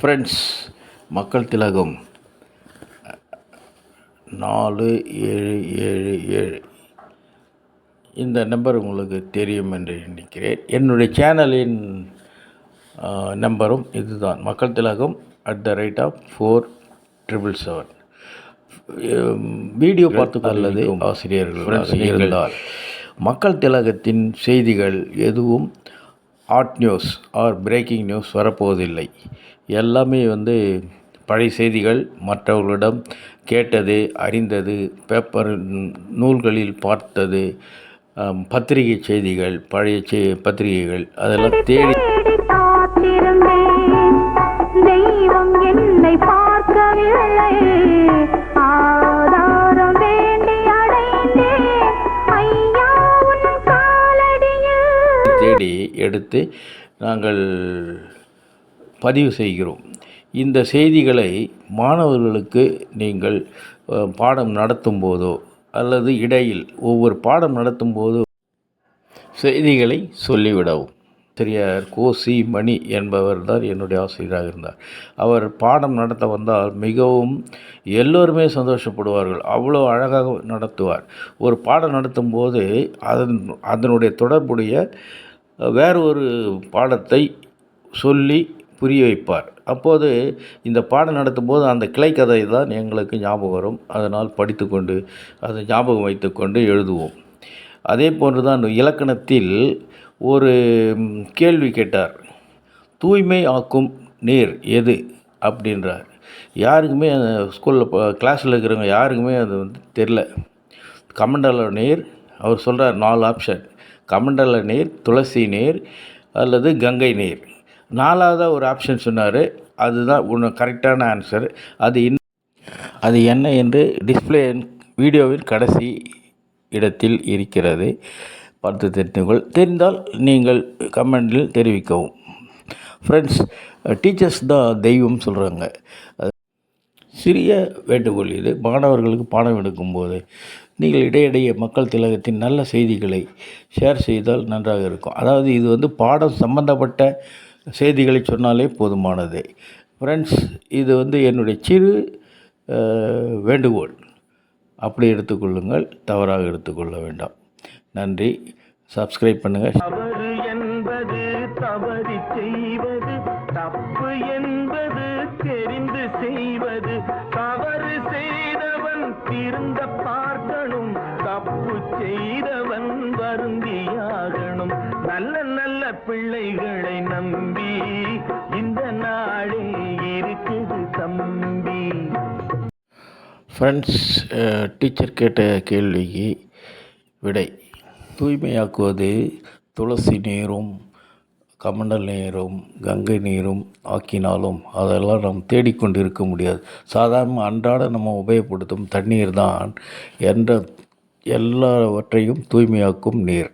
Friends மக்கள் திலகம். நாலு ஏழு ஏழு ஏழு. இந்த நம்பர் உங்களுக்கு தெரியும் என்று நினைக்கிறேன். என்னுடைய சேனலின் நம்பரும் இதுதான். Makkal Thilagam at the rate of four triple seven video பார்த்து அல்லது ஆசிரியர்கள் இருந்தால் மக்கள் திலகத்தின் செய்திகள் எதுவும் hot news or breaking news வரப்போவதில்லை. எல்லாமே வந்து பழைய செய்திகள் மற்றவர்களிடம் கேட்டது அறிந்தது பேப்பர் நூல்களில் பார்த்தது பத்திரிகை செய்திகள் பழைய செ பத்திரிகைகள் அதெல்லாம் தேடி தெய்வம் என்னை பார்க்கவில்லை. காலடியில் எடுத்து நாங்கள் பதிவு செய்கிறோம். இந்த செய்திகளை மாணவர்களுக்கு நீங்கள் பாடம் நடத்தும் போதோ அல்லது இடையில் ஒவ்வொரு பாடம் நடத்தும் போதோ செய்திகளை சொல்லிவிடவும். ஆசிரியர் கோசி மணி என்பவர் தான் என்னுடைய ஆசிரியராக இருந்தார். அவர் பாடம் நடத்த வந்தால் மிகவும் எல்லோருமே சந்தோஷப்படுவார்கள். அவ்வளோ அழகாக நடத்துவார். ஒரு பாடம் நடத்தும் போது அதன் அதனுடைய தொடர்புடைய வேறு ஒரு பாடத்தை சொல்லி புரிய வைப்பார். அப்போது இந்த பாடம் நடத்தும் போது அந்த கிளைக்கதை தான் எங்களுக்கு ஞாபகம் வரும். அதனால் படித்துக்கொண்டு அதை ஞாபகம் வைத்துக்கொண்டு எழுதுவோம். அதே போன்று தான் இலக்கணத்தில் ஒரு கேள்வி கேட்டார். தூய்மை ஆக்கும் நீர் எது? அப்படின்றார். யாருக்குமே அந்த ஸ்கூலில் கிளாஸில் இருக்கிறவங்க யாருக்குமே அது வந்து தெரில கமண்டல நீர் அவர் சொல்கிறார் நாலு ஆப்ஷன். கமண்டல நீர் துளசி நீர் அல்லது கங்கை நீர். நாலாவதாக ஒரு ஆப்ஷன் சொன்னார். அதுதான் ஒன்று கரெக்டான ஆன்சர் அது இன் அது என்ன என்று டிஸ்பிளே வீடியோவின் கடைசி இடத்தில் இருக்கிறது. பார்த்து தெரிந்துகொள். தெரிந்தால் நீங்கள் கமெண்டில் தெரிவிக்கவும். ஃப்ரெண்ட்ஸ் டீச்சர்ஸ் தான் தெய்வம் சொல்கிறாங்க சிறிய வேண்டுகோள் இது. மாணவர்களுக்கு பாடம் எடுக்கும்போது நீங்கள் இடையிடையே மக்கள் திலகத்தின் நல்ல செய்திகளை ஷேர் செய்தால் நன்றாக இருக்கும். அதாவது இது வந்து பாடம் சம்பந்தப்பட்ட செய்திகளை சொன்னாலே போதுமானது. ஃப்ரெண்ட்ஸ் இது வந்து என்னுடைய சிறு வேண்டுகோள். அப்படி எடுத்துக்கொள்ளுங்கள் தவறாக எடுத்துக்கொள்ள வேண்டாம். நன்றி. சப்ஸ்கிரைப் பண்ணுங்கள் தவறு என்பது தவறி செய்வது தப்பு என்பது தெரிந்து செய்வது தவறு செய்தவன் திருந்த பார்க்கணும் தப்பு செய்தவன் வருந்தியாகணும். நல்ல நல்ல பிள்ளைகளை நம்பி இந்த நாளே இருக்குது தம்பி. ஃப்ரெண்ட்ஸ் டீச்சர் கேட்ட கேள்விக்கு விடை. தூய்மையாக்குவது துளசி நீரும். கமண்டல் நீரும் கங்கை நீரும் ஆக்கினாலும் அதெல்லாம் நாம் தேடிக்கொண்டு இருக்க முடியாது. சாதாரண அன்றாட நம்ம உபயோகப்படுத்தும் தண்ணீர் தான் என்ற எல்லாவற்றையும் தூய்மையாக்கும் நீர்.